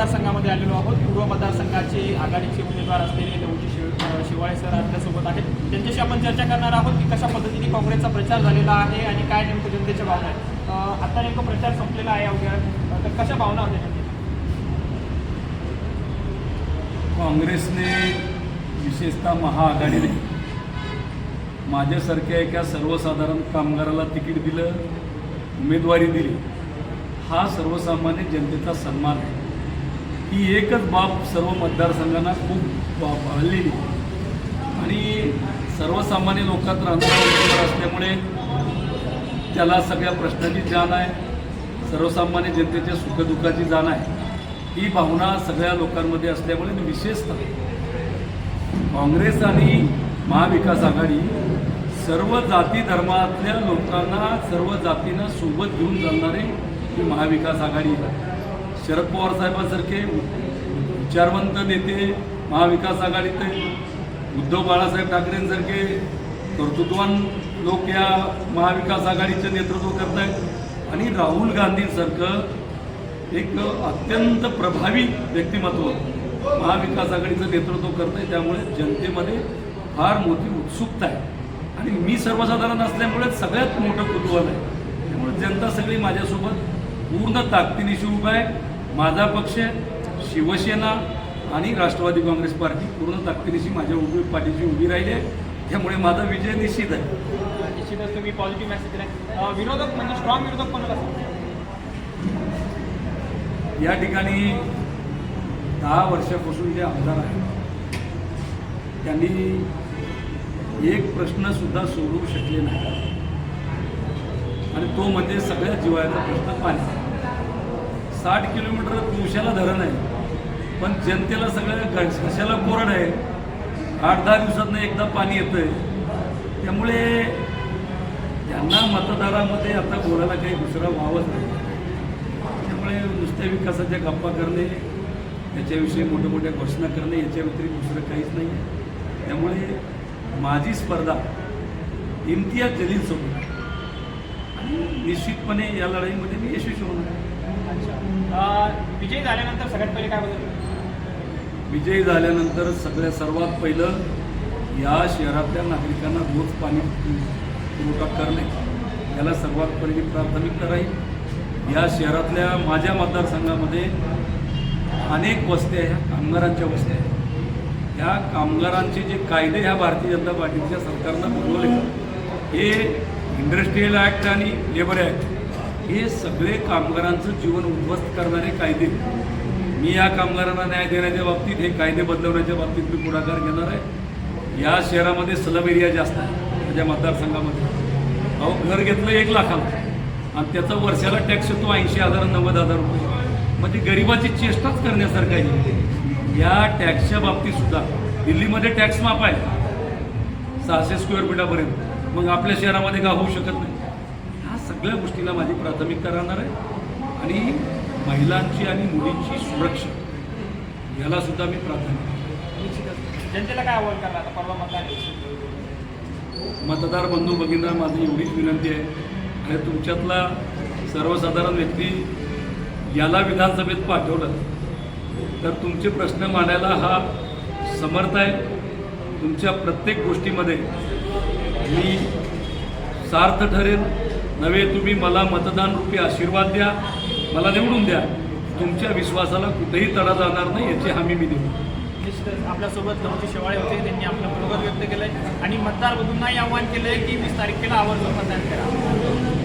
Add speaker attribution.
Speaker 1: मतदारसंघामध्ये आलेलो आहोत. पूर्व मतदारसंघाचे आघाडीचे उमेदवार असलेले लवजी शिव अ, शिवाळे सर आपल्यासोबत आहेत. त्यांच्याशी आपण चर्चा करणार आहोत की कशा पद्धतीने काँग्रेसचा प्रचार झालेला आहे आणि काय नेमकं जनतेच्या भावना आहेत. आता नेमकं प्रचार संपलेला आहे अवघ्या तर कशा भावना होत्या
Speaker 2: काँग्रेसने विशेषतः महाआघाडीने माझ्यासारख्या एका सर्वसाधारण कामगाराला तिकीट दिलं उमेदवारी दिली. हा सर्वसामान्य जनतेचा सन्मान आहे. ही एकच बाब सर्व मतदारसंघांना खूप बा- आणि सर्वसामान्य लोकात राहणारा उमेदवार असल्यामुळे त्याला सगळ्या प्रश्नांची जाण आहे. सर्वसामान्य जनतेच्या सुखदुःखाची जाण आहे. ही भावना सगळ्या लोकांमध्ये असल्यामुळे मी विशेषतः काँग्रेस आणि महाविकास आघाडी सर्व जाती धर्मातल्या लोकांना सर्व जातींना सोबत घेऊन जाणारे ही महाविकास आघाडी आहे. शरद पवार साहेबांसारखे विचारवंत नेते महाविकास आघाडीत उद्धव बाळासाहेब ठाकरेंसारखे कर्तृत्वान लोक या महाविकास आघाडीचे नेतृत्व करत आहेत. आणि राहुल गांधींसारखं एक अत्यंत प्रभावी व्यक्तिमत्व महाविकास आघाडीचं नेतृत्व करत आहे. त्यामुळे जनतेमध्ये फार मोठी उत्सुकता आहे. आणि मी सर्वसाधारण असल्यामुळे सगळ्यात मोठं कुतूहल आहे. त्यामुळे जनता सगळी माझ्यासोबत पूर्ण ताकदीनिशी उभा आहे. माझा पक्ष शिवसेना आणि राष्ट्रवादी काँग्रेस पार्टी पूर्ण ताकदीनिशी माझ्या उभी पाठीशी उभी राहिली. आहे त्यामुळे माझा विजय निश्चित आहे.
Speaker 1: निश्चितच तुम्ही पॉझिटिव्ह मेसेज दिला विरोधक म्हणजे स्ट्रॉंग विरोधक असेल?
Speaker 2: या ठिकाणी दहा वर्षापासून जे आमदार आहेत त्यांनी एक प्रश्न सुद्धा सोडवू शकले नाही. आणि तो म्हणजे सगळ्या जिवाळ्याचा प्रश्न पाणी. साठ किलोमीटर दिवसाला धरण आहे. पण जनतेला सगळ्या घशाला कोरड आहे. आठ दहा दिवसातनं एकदा पाणी येतंय. त्यामुळे त्यांना मतदारामध्ये आता बोलायला काही दुसरा वावच नाही. त्यामुळे नुसत्या विकासाच्या गप्पा करणे याच्याविषयी मोठ्या मोठ्या घोषणा करणे याच्या व्यतिरिक्त दुसरं काहीच नाही. आहे त्यामुळे माझी स्पर्धा इम्तियाज जलील सोबत आणि निश्चितपणे या लढाईमध्ये मी यशस्वी होणार आहे.
Speaker 1: विजयी झाल्यानंतर सगळ्यात पहिले काय बदल?
Speaker 2: विजयी झाल्यानंतर सगळ्या सर्वात पहिलं या शहरातल्या नागरिकांना रोज पाणी पुरवठा करणे याला सर्वात पहिली प्राथमिकता राहील. या शहरातल्या माझ्या मतदारसंघामध्ये अनेक वस्त्या ह्या कामगारांच्या वस्त्या आहेत. या कामगारांचे जे कायदे ह्या भारतीय जनता पार्टीच्या सरकारनं बनवले हे इंडस्ट्रीयल ॲक्ट आणि लेबर ॲक्ट हे सगळे कामगारांचं जीवन उद्ध्वस्त करणारे कायदे. मी या कामगारांना न्याय देण्याच्या बाबतीत हे कायदे बदलवण्याच्या बाबतीत मी पुढाकार घेणार आहे. या शहरामध्ये सलम एरिया जास्त आहे माझ्या मतदारसंघामध्ये. अहो घर घेतलं एक लाखाला. आणि त्याचा वर्षाला टॅक्स येतो ऐंशी हजार नव्वद हजार रुपये. म्हणजे गरिबाची चेष्टाच करण्यासारखं आहे या टॅक्सच्या बाबतीत सुद्धा दिल्लीमध्ये टॅक्स माफ आहे. सहाशे स्क्वेअर फिटापर्यंत मग आपल्या शहरामध्ये का होऊ शकत नाही? सगळ्या गोष्टीला माझी प्राथमिकता राहणार आहे. आणि महिलांची आणि मुलींची सुरक्षा याला सुद्धा मी प्राधान्य
Speaker 1: जनतेला काय आव्हान करणार आता? परवा.
Speaker 2: मतदार बंधू भगिनींना माझी एवढीच विनंती आहे. आणि तुमच्यातला सर्वसाधारण व्यक्ती याला विधानसभेत पाठवलं तर तुमचे प्रश्न मांडायला हा समर्थ आहे. तुमच्या प्रत्येक गोष्टीमध्ये मी सार्थ ठरेल नव्हे तुम्ही मला मतदान रूपी आशीर्वाद द्या मला निवडून द्या. तुमच्या विश्वासाला कुठेही तडा जाणार नाही याची हमी मी देऊ
Speaker 1: आपल्यासोबत लवजी शेवाळे होते त्यांनी आपलं मनोगत व्यक्त केलंय आणि मतदार बंधूंनाही आव्हान केलंय की वीस तारखेला आवर्जून मतदान करा.